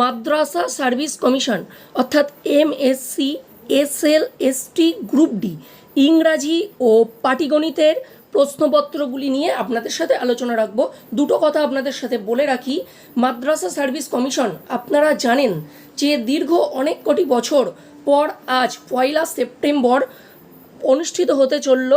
মাদ্রাসা service commission, অর্থাৎ MSC SL ST group D, ইংরাজি ও পাটিগণিতের প্রশ্নপত্রগুলি নিয়ে আপনাদের সাথে আলোচনা রাখব। দুটো কথা আপনাদের সাথে বলে রাখি। মাদ্রাসা সার্ভিস কমিশন, আপনারা জানেন যে দীর্ঘ অনেক কোটি বছর পর আজ পয়লা সেপ্টেম্বর অনুষ্ঠিত হতে চলল,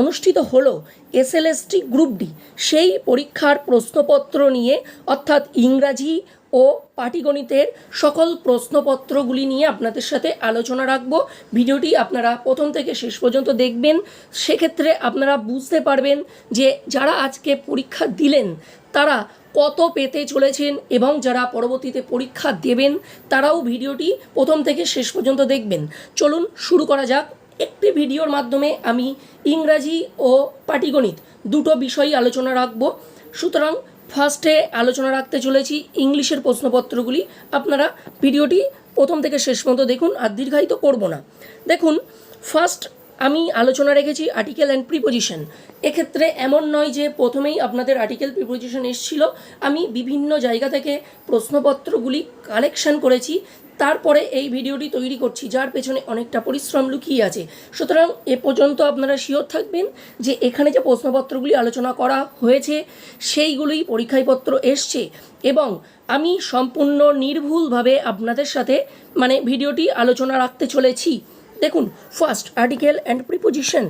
অনুষ্ঠিত হলো এসএলএসটি গ্রুপ ডি। সেই পরীক্ষার প্রশ্নপত্র নিয়ে, অর্থাৎ ইংরাজি ও পাটিগণিতের সকল প্রশ্নপত্রগুলি নিয়ে আপনাদের সাথে আলোচনা রাখব। ভিডিওটি আপনারা প্রথম থেকে শেষ পর্যন্ত দেখবেন। সেক্ষেত্রে আপনারা বুঝতে পারবেন যে যারা আজকে পরীক্ষা দিলেন, তারা কত পেতে চলেছেন এবং যারা পরবর্তীতে পরীক্ষা দেবেন, তারাও ভিডিওটি প্রথম থেকে শেষ পর্যন্ত দেখবেন। চলুন শুরু করা যাক। একটি ভিডিওর মাধ্যমে আমি ইংরাজি ও পাটিগণিত দুটো বিষয়ই আলোচনা রাখব। সুতরাং ফার্স্টে আলোচনা রাখতে চলেছি ইংলিশের প্রশ্নপত্রগুলি। আপনারা ভিডিওটি প্রথম থেকে শেষ পর্যন্ত দেখুন, আর দীর্ঘায়িত করব না। দেখুন, ফার্স্ট আমি আলোচনা রেখেছি আর্টিকেল অ্যান্ড প্রিপোজিশন এক্ষেত্রে এমন নয় যে প্রথমেই আপনাদের আর্টিকেল প্রিপোজিশন এসেছিল। আমি বিভিন্ন জায়গা থেকে প্রশ্নপত্রগুলি কালেকশন করেছি। তারপরে এই ভিডিওটি তৈরি করছি, যার পেছনে অনেকটা পরিশ্রম লুকিয়ে আছে। সুতরাং এ পর্যন্ত আপনারা শিওর থাকবেন যে এখানে যে প্রশ্নপত্রগুলি আলোচনা করা হয়েছে, সেইগুলোই পরীক্ষাপত্র এসছে এবং আমি সম্পূর্ণ নির্ভুলভাবে আপনাদের সাথে মানে ভিডিওটি আলোচনা রাখতে চলেছি। দেখুন first article and preposition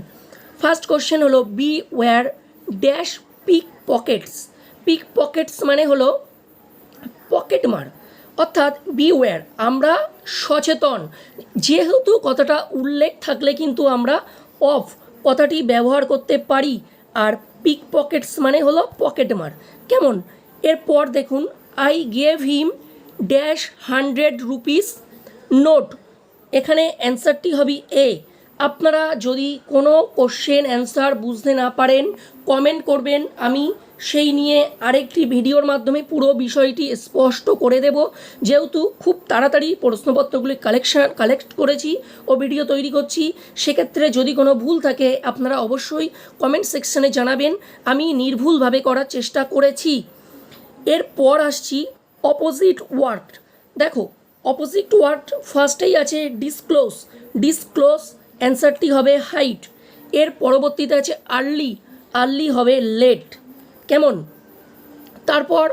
first question হলো beware dash pick Pockets pick Pockets মানে হলো পকেট মার অর্থাৎ বিওয়্যার আমরা সচেতন। যেহেতু কথাটা উল্লেখ থাকলে কিন্তু আমরা অফ কথাটি ব্যবহার করতে পারি। আর পিক পকেটস মানে হলো পকেট মার কেমন? এরপর দেখুন I gave him dash hundred rupees note এখানে অ্যান্সারটি হবে এ আপনারা যদি কোনো কোশ্চেন অ্যান্সার বুঝতে না পারেন কমেন্ট করবেন, আমি সেই নিয়ে আরেকটি ভিডিওর মাধ্যমে পুরো বিষয়টি স্পষ্ট করে দেব। যেহেতু খুব তাড়াতাড়ি প্রশ্নপত্রগুলি কালেকশন কালেক্ট করেছি ও ভিডিও তৈরি করছি, সেক্ষেত্রে যদি কোনো ভুল থাকে, আপনারা অবশ্যই কমেন্ট সেকশনে জানাবেন। আমি নির্ভুলভাবে করার চেষ্টা করেছি। এরপর আসছি অপোজিট ওয়ার্ড দেখো অপোজিট ওয়ার্ড ফার্স্টেই আছে ডিসক্লোজ ডিসক্লোজ অ্যান্সারটি হবে হাইট এর পরবর্তীতে আছে আর্লি আর্লি হবে লেট কেমন? তারপর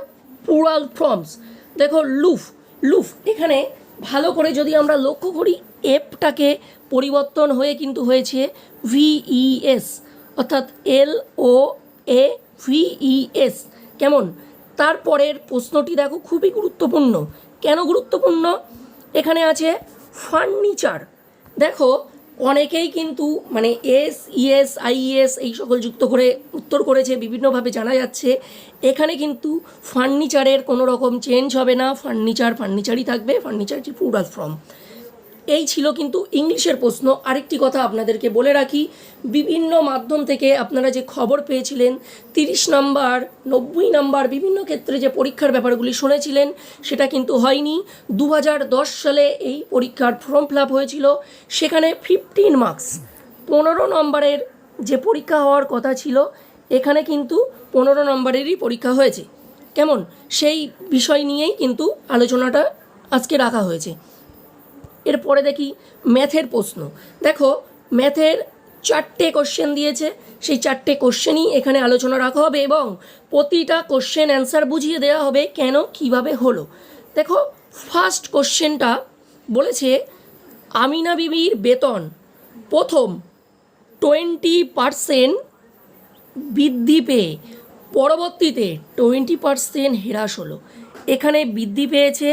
পুরাল ফর্মস দেখো লুফ লুফ এখানে ভালো করে যদি আমরা লক্ষ্য করি এফটাকে পরিবর্তন হয়ে কিন্তু হয়েছে ভিইএস অর্থাৎ এল ও এ ভিইএস কেমন? তারপরের প্রশ্নটি দেখো, খুবই গুরুত্বপূর্ণ। কেন গুরুত্বপূর্ণ? এখানে আছে ফার্নিচার দেখো অনেকেই কিন্তু মানে এস, ইএস, আইএস এই সকল যুক্ত করে উত্তর করেছে, বিভিন্নভাবে জানা যাচ্ছে। এখানে কিন্তু ফার্নিচারের কোনো রকম চেঞ্জ হবে না। ফার্নিচার, ফার্নিচারই থাকবে। ফার্নিচারটি আর ফর্ম এই ছিল কিন্তু ইংলিশের প্রশ্ন। আরেকটি কথা আপনাদেরকে বলে রাখি, বিভিন্ন মাধ্যম থেকে আপনারা যে খবর পেয়েছিলেন, তিরিশ নাম্বার, নব্বই নাম্বার, বিভিন্ন ক্ষেত্রে যে পরীক্ষার ব্যাপারগুলি শুনেছিলেন, সেটা কিন্তু হয়নি। দু হাজার দশ সালে এই পরীক্ষার ফর্ম ফিল হয়েছিল, সেখানে ফিফটিন মার্কস পনেরো নম্বরের যে পরীক্ষা হওয়ার কথা ছিল, এখানে কিন্তু পনেরো নম্বরেরই পরীক্ষা হয়েছে। কেমন? সেই বিষয় নিয়েই কিন্তু আলোচনাটা আজকে রাখা হয়েছে। এরপরে দেখি ম্যাথের প্রশ্ন। দেখো, ম্যাথের চারটে কোশ্চেন দিয়েছে। সেই চারটে কোশ্চেনই এখানে আলোচনা রাখা হবে এবং প্রতিটা কোশ্চেন অ্যান্সার বুঝিয়ে দেওয়া হবে কেন, কীভাবে হলো। দেখো ফার্স্ট কোশ্চেনটা বলেছে, আমিনা বিবির বেতন প্রথম টোয়েন্টি পারসেন্ট বৃদ্ধি পেয়ে, পরবর্তীতে টোয়েন্টি পারসেন্ট হ্রাস হলো। এখানে বৃদ্ধি পেয়েছে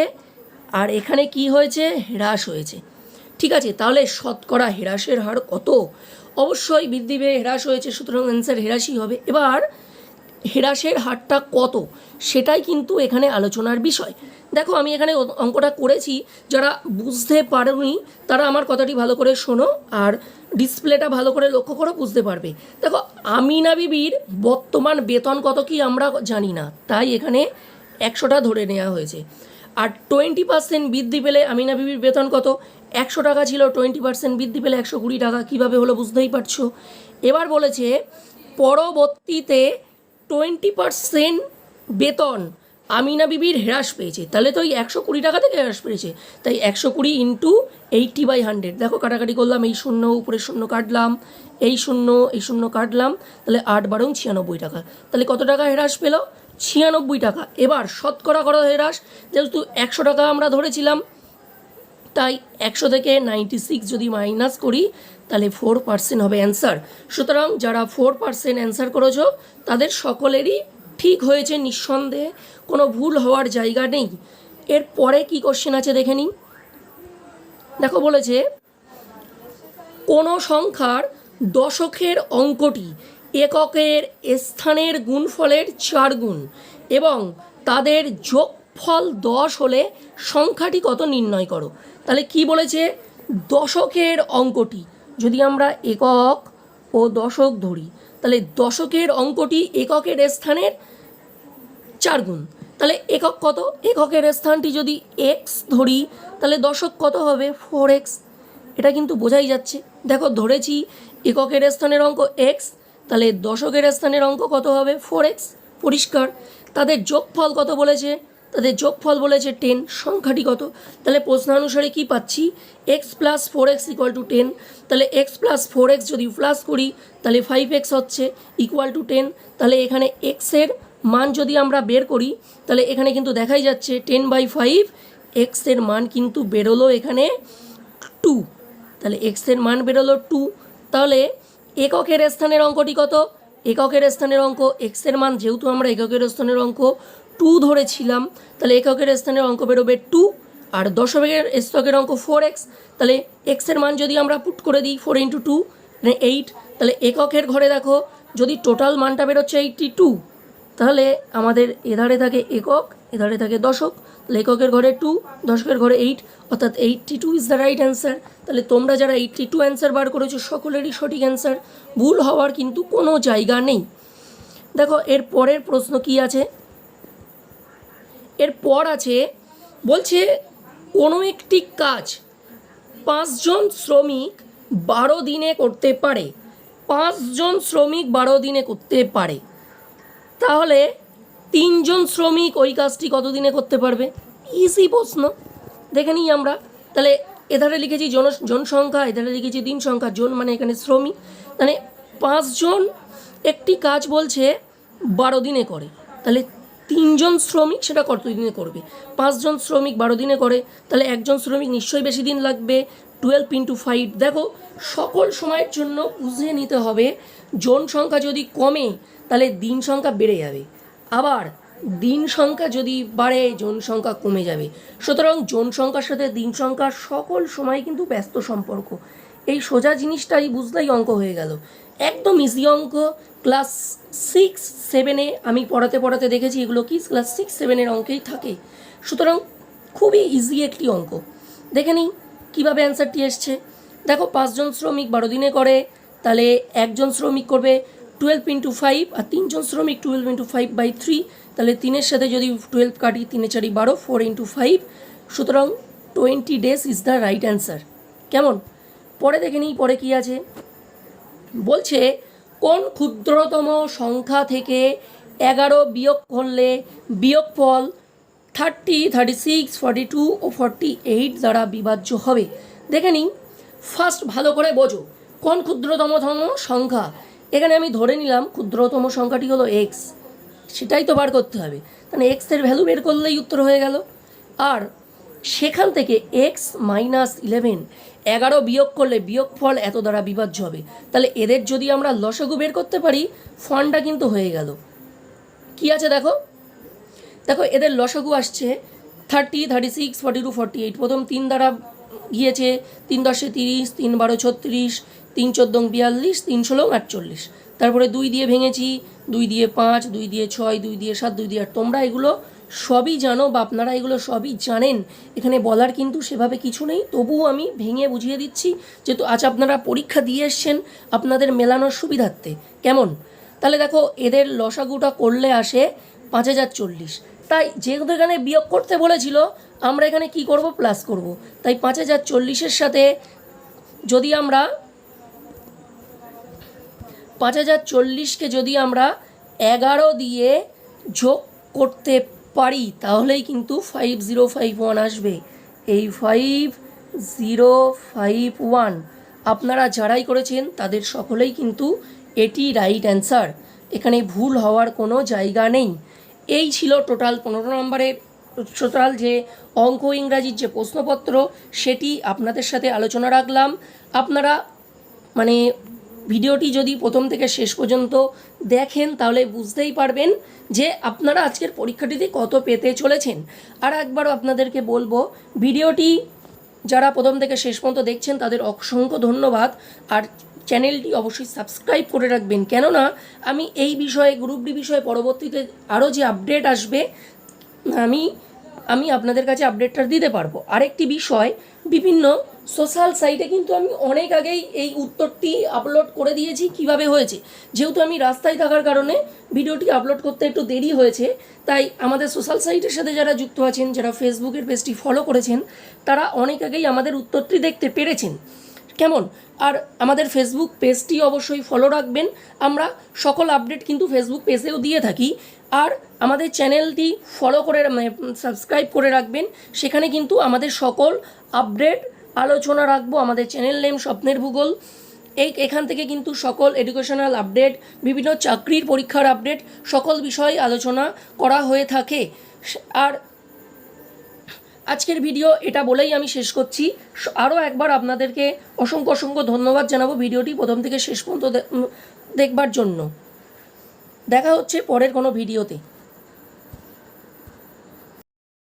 আর এখানে কি হয়েছে? হ্রাস হয়েছে। ঠিক আছে, তাহলে শতকরা হ্রাসের হার কত? অবশ্যই বৃদ্ধি পেয়ে হ্রাস হয়েছে, সুতরাং অ্যান্সার হ্রাসই হবে। এবার হ্রাসের হারটা কত? সেটাই কিন্তু এখানে আলোচনার বিষয়। দেখো, আমি এখানে অঙ্কটা করেছি। যারা বুঝতে পারোনি, তারা আমার কথাটি ভালো করে শোনো আর ডিসপ্লেটা ভালো করে লক্ষ্য করো, বুঝতে পারবে। দেখো, আমিনা বিবির বর্তমান বেতন কত কি আমরা জানি না। তাই এখানে একশোটা ধরে নেওয়া হয়েছে। আর টোয়েন্টি পার্সেন্ট বৃদ্ধি পেলে আমিনা বিবির বেতন কত? একশো টাকা ছিল টোয়েন্টি পার্সেন্ট বৃদ্ধি পেলে একশো কুড়ি টাকা, কীভাবে হলো বুঝতেই পারছ? এবার বলেছে, পরবর্তীতে টোয়েন্টি পার্সেন্ট বেতন আমিনা বিবির হ্রাস পেয়েছে। তাহলে তো ওই একশো কুড়ি টাকা থেকে হ্রাস পেয়েছে। তাই একশো কুড়ি ইন্টু এইটটি বাই হান্ড্রেড দেখো কাটাকাটি করলাম, এই শূন্য, উপরে শূন্য কাটলাম, এই শূন্য এই শূন্য কাটলাম, তাহলে আট বারং ছিয়ানব্বই টাকা। তাহলে কত টাকা হ্রাস পেল? ছিয়ানব্বই টাকা। এবার শতকরা করা হ্রাস যেহেতু একশো টাকা আমরা ধরেছিলাম, তাই একশো থেকে নাইনটি সিক্স যদি মাইনাস করি, তাহলে ফোর পার্সেন্ট হবে অ্যান্সার সুতরাং যারা ফোর পার্সেন্ট অ্যান্সার করেছ, তাদের সকলেরই ঠিক হয়েছে নিঃসন্দেহে, কোনো ভুল হওয়ার জায়গা নেই। এর পরে কী কোশ্চেন আছে দেখে নিই। দেখো বলেছে, কোনো সংখ্যার দশকের অঙ্কটি এককের স্থানের গুণফলের চার গুণ এবং তাদের যোগফল দশ হলে সংখ্যাটি কত নির্ণয় করো? তাহলে কি বলেছে? দশকের অঙ্কটি, যদি আমরা একক ও দশক ধরি, তাহলে দশকের অঙ্কটি এককের স্থানের চার গুণ। তাহলে একক কত? এককের স্থানটি যদি এক্স ধরি, তাহলে দশক কত হবে? ফোর এক্স এটা কিন্তু বোঝাই যাচ্ছে। দেখো, ধরেছি এককের স্থানের অঙ্ক এক্স তাহলে দশকের স্থানের অঙ্ক কত হবে? ফোর এক্স পরিষ্কার। তাদের যোগফল কত বলেছে? তাদের যোগফল বলেছে টেন সংখ্যাটি কত? তাহলে প্রশ্নানুসারে কী পাচ্ছি? X plus four x equal to ten তাহলে এক্স প্লাস ফোর এক্স যদি প্লাস করি, তাহলে ফাইভ এক্স হচ্ছে ইকুয়াল টু টেন তাহলে এখানে এক্সের মান যদি আমরা বের করি, তাহলে এখানে কিন্তু দেখাই যাচ্ছে টেন বাই ফাইভ এক্সের মান কিন্তু বেরোলো এখানে টু তাহলে এক্সের মান বেরোলো টু তাহলে এককের স্থানের অঙ্কটি কত? এককের স্থানের অঙ্ক এক্সের মান যেহেতু আমরা এককের স্থানের অঙ্ক টু ধরেছিলাম, তাহলে এককের স্থানের অঙ্ক বেরোবে টু আর দশকের স্তকের অঙ্ক ফোর এক্স তাহলে এক্সের মান যদি আমরা পুট করে দিই ফোর ইন্টু টু মানে এইট তাহলে এককের ঘরে দেখো, যদি টোটাল মানটা বেরোচ্ছে এইটটি টু তাহলে আমাদের এধারে থাকে একক এধারে থাকে দশক, লেখকের ঘরে টু দশকের ঘরে এইট অর্থাৎ eighty two is the right answer তাহলে তোমরা যারা এইটটি টু অ্যান্সার বার করেছ, সকলেরই সঠিক অ্যান্সার ভুল হওয়ার কিন্তু কোনো জায়গা নেই। দেখো, এর পরের প্রশ্ন কি আছে? এর পর আছে, বলছে, কোনো একটি কাজ পাঁচজন শ্রমিক বারো দিনে করতে পারে। পাঁচজন শ্রমিক বারো দিনে করতে পারে। তাহলে তিনজন শ্রমিক ওই কাজটি কতদিনে করতে পারবে? ইজি প্রশ্ন। দেখে নিই আমরা। তাহলে এধারে লিখেছি জন জনসংখ্যা এধারে লিখেছি দিন সংখ্যা, জন মানে এখানে শ্রমিক। মানে পাঁচজন একটি কাজ বলছে বারো দিনে করে। তাহলে তিনজন শ্রমিক সেটা কত দিনে করবে? পাঁচজন শ্রমিক বারো দিনে করে, তাহলে একজন শ্রমিক নিশ্চয়ই বেশি দিন লাগবে। টুয়েলভ ইন্টু ফাইভ দেখো, সকল সময়ের জন্য বুঝে নিতে হবে, জন সংখ্যা যদি কমে, তাহলে দিন সংখ্যা বেড়ে যাবে। আবার দিন সংখ্যা যদি বাড়ে, জন সংখ্যা কমে যাবে। সুতরাং জন সংখ্যার সাথে দিন সংখ্যা সকল সময় কিন্তু ব্যস্ত সম্পর্ক। এই সোজা জিনিসটাই বুঝলেই অঙ্ক হয়ে গেল। একদম ইজি অঙ্ক। ক্লাস সিক্স সেভেনে আমি পড়াতে পড়াতে দেখেছি এগুলো কি? ক্লাস সিক্স সেভেনের অঙ্কেই থাকে। সুতরাং খুবই ইজি একটি অঙ্ক। দেখে নিই কীভাবে অ্যান্সারটি এসছে। দেখো, পাঁচজন শ্রমিক বারো দিনে করে, তাহলে একজন শ্রমিক করবে টুয়েলভ ইন্টু ফাইভ আর তিনজন শ্রমিক twelve into five by three তাহলে তিনের সাথে যদি টুয়েলভ কাটি তিনে চারি বারো ফোর ইন্টু ফাইভ সুতরাং twenty days is the right answer কেমন? পরে দেখে নিই, পরে কী আছে? বলছে, কোন ক্ষুদ্রতম সংখ্যা থেকে এগারো বিয়োগ করলে বিয়োগফল thirty thirty six forty two ও ফর্টি এইট দ্বারা বিভাজ্য হবে। দেখে নিই ফার্স্ট ভালো করে বোঝো, কোন ক্ষুদ্রতম সংখ্যা এখানে আমি ধরে নিলাম ক্ষুদ্রতম সংখ্যাটি হলো এক্স সেটাই তো বার করতে হবে। তাহলে এক্সের ভ্যালু বের করলেই উত্তর হয়ে গেল। আর সেখান থেকে এক্স মাইনাস ইলেভেন এগারো বিয়োগ করলে বিয়োগফল এত দ্বারা বিভাজ্য হবে। তাহলে এদের যদি আমরা লসগু বের করতে পারি ফন্ডটা কিন্তু হয়ে গেল। কি আছে দেখো? দেখো, এদের লসগু আসছে thirty thirty six forty two forty eight প্রথম তিন দ্বারা গিয়েছে, তিন দশে তিরিশ, তিন বারো ছত্রিশ তিন চোদ্দং বিয়াল্লিশ, তিন ষোলো আটচল্লিশ। তারপরে দুই দিয়ে ভেঙেছি, দুই দিয়ে পাঁচ, দুই দিয়ে ছয়, দুই দিয়ে সাত, দুই দিয়ে আট। তোমরা এগুলো সবই জানো বা আপনারা এগুলো সবই জানেন। এখানে বলার কিন্তু সেভাবে কিছু নেই। তবুও আমি ভেঙে বুঝিয়ে দিচ্ছি যেহেতু আজ আপনারা পরীক্ষা দিয়ে এসছেন আপনাদের মেলানোর সুবিধার্থে। কেমন? তাহলে দেখো, এদের লসাগুটা করলে আসে পাঁচ হাজার চল্লিশ। তাই যেহেতু এখানে বিয়োগ করতে বলেছিল, আমরা এখানে কি করব? প্লাস করব। তাই পাঁচ হাজার চল্লিশের সাথে যদি আমরা পাঁচ হাজার চল্লিশকে যদি আমরা এগারো দিয়ে যোগ করতে পারি, তাহলেই কিন্তু ফাইভ জিরো ফাইভ ওয়ান আসবে। এই ফাইভ জিরো ফাইভ ওয়ান আপনারা যারাই করেছেন, তাদের সকলেই কিন্তু এটি রাইট অ্যান্সার এখানে ভুল হওয়ার কোনো জায়গা নেই। এই ছিল টোটাল পনেরো নম্বরের টোটাল যে অঙ্ক, ইংরাজির যে প্রশ্নপত্র, সেটি আপনাদের সাথে আলোচনা রাখলাম। আপনারা মানে ভিডিওটি যদি প্রথম থেকে শেষ পর্যন্ত দেখেন, তাহলে বুঝতেই পারবেন যে আপনারা আজকের পরীক্ষাটিতে কত পেতে চলেছেন। আর একবারও আপনাদেরকে বলব, ভিডিওটি যারা প্রথম থেকে শেষ পর্যন্ত দেখছেন, তাদের অসংখ্য ধন্যবাদ। আর চ্যানেলটি অবশ্যই সাবস্ক্রাইব করে রাখবেন। কেননা, আমি এই বিষয়ে, গ্রুপ ডি বিষয়ে পরবর্তীতে আরও যে আপডেট আসবে, আমি আমি আপনাদের কাছে আপডেটটা দিতে পারব। আরেকটি বিষয়, বিভিন্ন সোশ্যাল সাইটে কিন্তু আমি অনেক আগেই এই উত্তরটি আপলোড করে দিয়েছি, কীভাবে হয়েছে। যেহেতু আমি রাস্তায় থাকার কারণে ভিডিওটি আপলোড করতে একটু দেরি হয়েছে, তাই আমাদের সোশ্যাল সাইটের সাথে যারা যুক্ত আছেন, যারা ফেসবুকের পেজটি ফলো করেছেন, তারা অনেক আগেই আমাদের উত্তরটি দেখতে পেরেছেন। কেমন? আর আমাদের ফেসবুক পেজটি অবশ্যই ফলো রাখবেন। আমরা সকল আপডেট কিন্তু ফেসবুক পেজেও দিয়ে থাকি। আর আমাদের চ্যানেলটি ফলো করে মানে সাবস্ক্রাইব করে রাখবেন। সেখানে কিন্তু আমাদের সকল আপডেট আলোচনা রাখব আমাদের চ্যানেল নেম স্বপ্নের ভূগোল। এই এখান থেকে কিন্তু সকল এডুকেশনাল আপডেট বিভিন্ন চাকরির পরীক্ষার আপডেট সকল বিষয় আলোচনা করা হয়ে থাকে। আর আজকের ভিডিও এটা বলেই আমি শেষ করছি। আরও একবার আপনাদেরকে অসংখ্য অসংখ্য ধন্যবাদ জানাব ভিডিওটি প্রথম থেকে শেষ পর্যন্ত দেখবার জন্য। দেখা হচ্ছে পরের কোনো ভিডিওতে